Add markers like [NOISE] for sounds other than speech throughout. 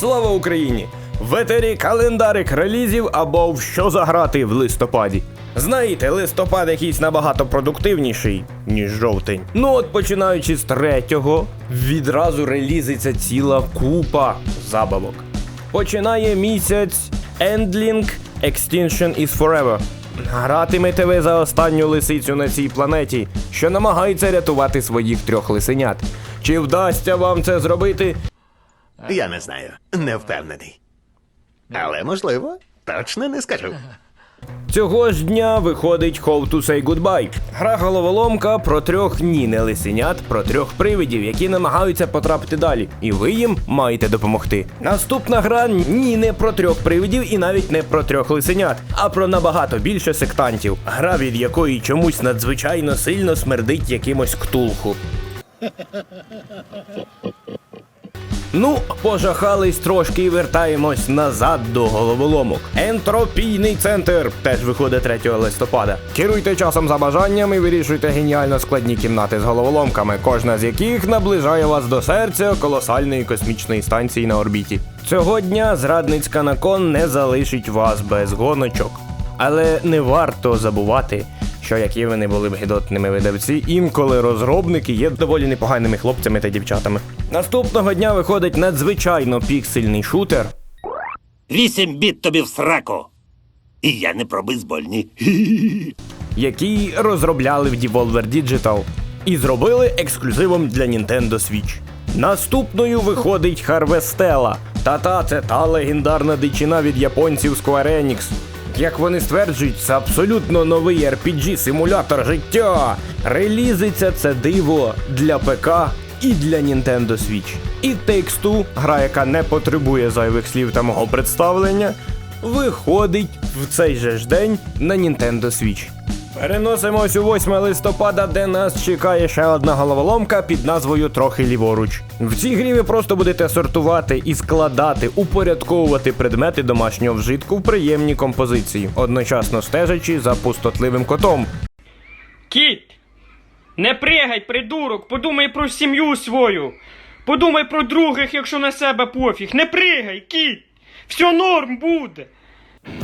Слава Україні! В етері календарик релізів або в що заграти в листопаді. Знаєте, листопад якийсь набагато продуктивніший, ніж жовтень. Ну от починаючи з третього, відразу релізиться ціла купа забавок. Починає місяць Endling Extinction is Forever. Гратимете ви за останню лисицю на цій планеті, що намагається рятувати своїх трьох лисенят. Чи вдасться вам це зробити? Я не знаю, не впевнений. Але можливо, точно не скажу. [LAUGHS] Цього ж дня виходить How to Say Goodbye. Гра головоломка про трьох ні не лисенят, про трьох привидів, які намагаються потрапити далі. І ви їм маєте допомогти. Наступна гра ні не про трьох привидів і навіть не про трьох лисенят, а про набагато більше сектантів. Гра, від якої чомусь надзвичайно сильно смердить якимось ктулху. [LAUGHS] Ну, пожахались трошки і вертаємось назад до головоломок. Ентропійний центр теж виходить 3 листопада. Керуйте часом за бажанням і вирішуйте геніально складні кімнати з головоломками, кожна з яких наближає вас до серця колосальної космічної станції на орбіті. Цього дня зрадницька након не залишить вас без гоночок. Але не варто забувати, що які вони були б гідотними видавці, інколи розробники є доволі непоганими хлопцями та дівчатами. Наступного дня виходить надзвичайно піксельний шутер. Вісім біт тобі в сраку. І я не про бейсбольні. [LAUGHS] який розробляли в Devolver Digital і зробили ексклюзивом для Nintendo Switch. Наступною виходить Harvestella. Та-та, це та легендарна дичина від японців Square Enix. Як вони стверджують, це абсолютно новий RPG-симулятор життя. Релізиться це диво для ПК і для Nintendo Switch. І Two, гра, яка не потребує зайвих слів та мого представлення, виходить в цей же ж день на Nintendo Switch. Переносимось у 8 листопада, де нас чекає ще одна головоломка під назвою Трохи ліворуч. В цій грі ви просто будете сортувати і складати, упорядковувати предмети домашнього вжитку в приємній композиції, одночасно стежачи за пустотливим котом. Кіт! Не пригай, придурок! Подумай про сім'ю свою! Подумай про других, якщо на себе пофіг! Не пригай, кіт! Все норм буде!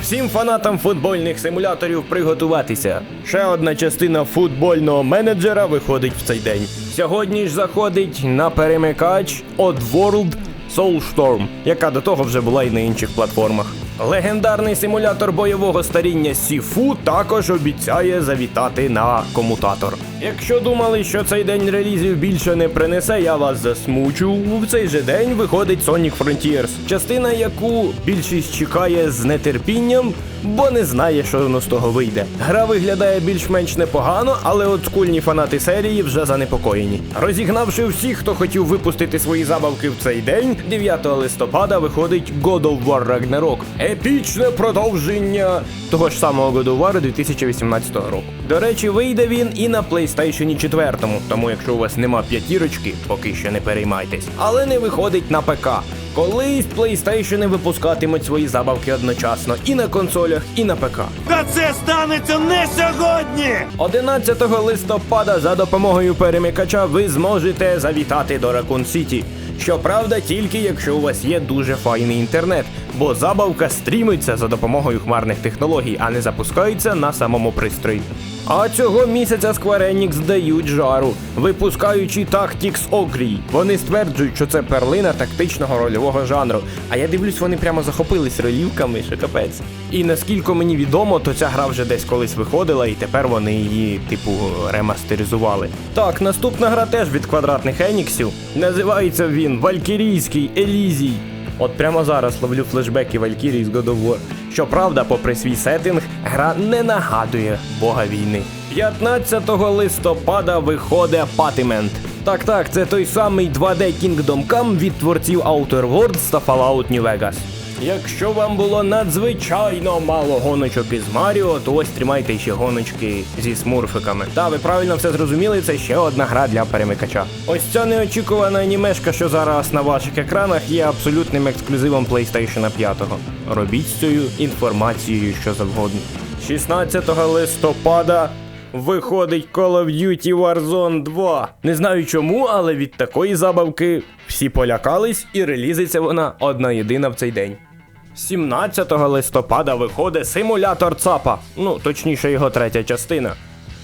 Всім фанатам футбольних симуляторів приготуватися. Ще одна частина футбольного менеджера виходить в цей день. Сьогодні ж заходить на перемикач Oddworld Soulstorm, яка до того вже була і на інших платформах. Легендарний симулятор бойового старіння Сіфу також обіцяє завітати на комутатор. Якщо думали, що цей день релізів більше не принесе, я вас засмучу. В цей же день виходить Sonic Frontiers, частина, яку більшість чекає з нетерпінням, бо не знає, що воно з того вийде. Гра виглядає більш-менш непогано, але от скульні фанати серії вже занепокоєні. Розігнавши всіх, хто хотів випустити свої забавки в цей день, 9 листопада виходить God of War Ragnarok. Епічне продовження того ж самого God of War 2018 року. До речі, вийде він і на PlayStation 4, тому якщо у вас нема п'ятірочки, поки що не переймайтесь. Але не виходить на ПК. Колись PlayStation випускатимуть свої забавки одночасно і на консолях, і на ПК. Та це станеться не сьогодні! 11 листопада за допомогою перемикача ви зможете завітати до Raccoon City. Щоправда, тільки якщо у вас є дуже файний інтернет, бо забавка стрімиться за допомогою хмарних технологій, а не запускається на самому пристрої. А цього місяця Square Enix дають жару, випускаючи Tactics Ogre. Вони стверджують, що це перлина тактичного рольового жанру. А я дивлюсь, вони прямо захопились ролівками, що капець. І наскільки мені відомо, то ця гра вже десь колись виходила, і тепер вони її, типу, ремастеризували. Так, наступна гра теж від квадратних Еніксів. Називається він Валькірійський Елізій. От прямо зараз ловлю флешбеки Валькірії з God of War. Щоправда, попри свій сеттинг, гра не нагадує бога війни. 15 листопада виходить Патимент. Так, так, це той самий 2D Kingdom Come від творців Outer Worlds та Fallout New Vegas. Якщо вам було надзвичайно мало гоночок із Маріо, то ось тримайте ще гоночки зі смурфиками. Та ви правильно все зрозуміли, це ще одна гра для перемикача. Ось ця неочікувана анімешка, що зараз на ваших екранах, є абсолютним ексклюзивом PlayStation 5. Робіть з цією інформацією що завгодно. 16 листопада виходить Call of Duty Warzone 2. Не знаю чому, але від такої забавки Всі полякались і релізиться вона одна єдина в цей день. 17 листопада виходить симулятор ЦАПа, ну точніше його третя частина.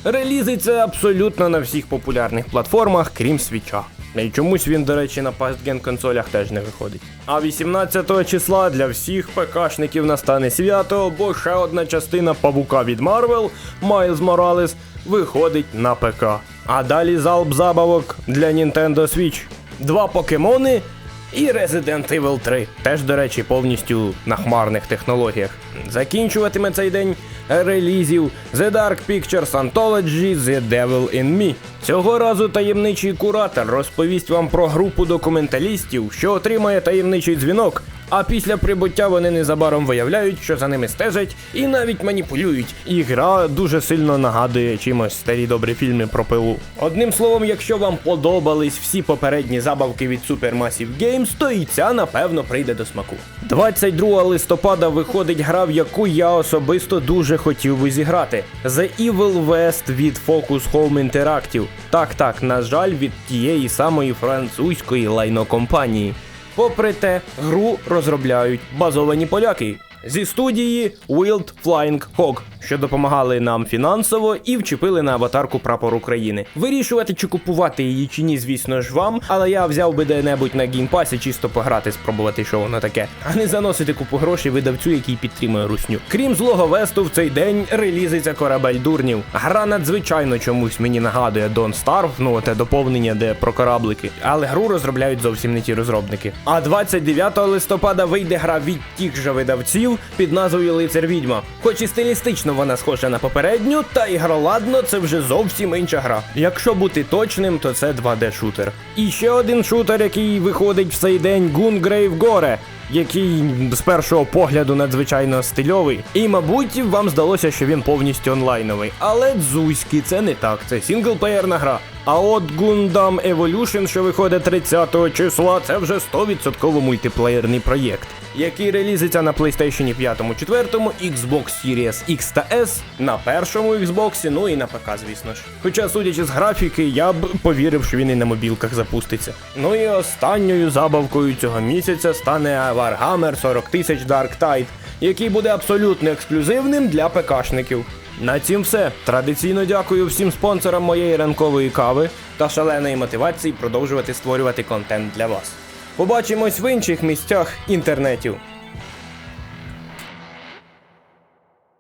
Релізиться абсолютно на всіх популярних платформах, крім свіча. І чомусь він, до речі, на пастген консолях теж не виходить. А 18 числа для всіх ПКшників настане свято, бо ще одна частина павука від Marvel, Miles Morales, виходить на ПК. А далі залп забавок для Nintendo Switch. Два покемони і Resident Evil 3. Теж, до речі, повністю на хмарних технологіях. Закінчуватиме цей день релізів The Dark Pictures Anthology The Devil in Me. Цього разу таємничий куратор розповість вам про групу документалістів, що отримає таємничий дзвінок. А після прибуття вони незабаром виявляють, що за ними стежать і навіть маніпулюють. І гра дуже сильно нагадує чимось старі добрі фільми про пилу. Одним словом, якщо вам подобались всі попередні забавки від Supermassive Games, то і ця напевно прийде до смаку. 22 листопада виходить гра, в яку я особисто дуже хотів би зіграти. The Evil West від Focus Home Interactive. Так, так, на жаль, від тієї самої французької лайнокомпанії. Попри те, гру розробляють базовані поляки зі студії Wild Flying Hog, що допомагали нам фінансово і вчепили на аватарку прапор України. Вирішувати чи купувати її чи ні, звісно ж вам, але я взяв би де-небудь на геймпасі чисто пограти, спробувати, що воно таке, а не заносити купу грошей видавцю, який підтримує русню. Крім злого весту, в цей день релізиться корабель дурнів. Гра надзвичайно чомусь мені нагадує Don't Starve, ну те доповнення, де про кораблики, але гру розробляють зовсім не ті розробники. А 29 листопада вийде гра від тих же видавців під назвою Лицар Відьма. Хоч і стилістично вона схожа на попередню, та ігроладно це вже зовсім інша гра. Якщо бути точним, то це 2D-шутер. І ще один шутер, який виходить в цей день Gungrave Gore який з першого погляду надзвичайно стильовий. І, мабуть, вам здалося, що він повністю онлайновий. Але дзузьки, це не так, це сінглплеєрна гра. А от Gundam Evolution, що виходить 30 числа, це вже 100% мультиплеєрний проєкт, який релізиться на PlayStation 5, 4, Xbox Series X та S, на першому Xbox, ну і на ПК, звісно ж. Хоча, судячи з графіки, я б повірив, що він і на мобілках запуститься. Ну і останньою забавкою цього місяця стане Warhammer 40 тисяч Dark Tide, який буде абсолютно ексклюзивним для ПКшників. На цім все. Традиційно дякую всім спонсорам моєї ранкової кави та шаленої мотивації продовжувати створювати контент для вас. Побачимось в інших місцях інтернетів.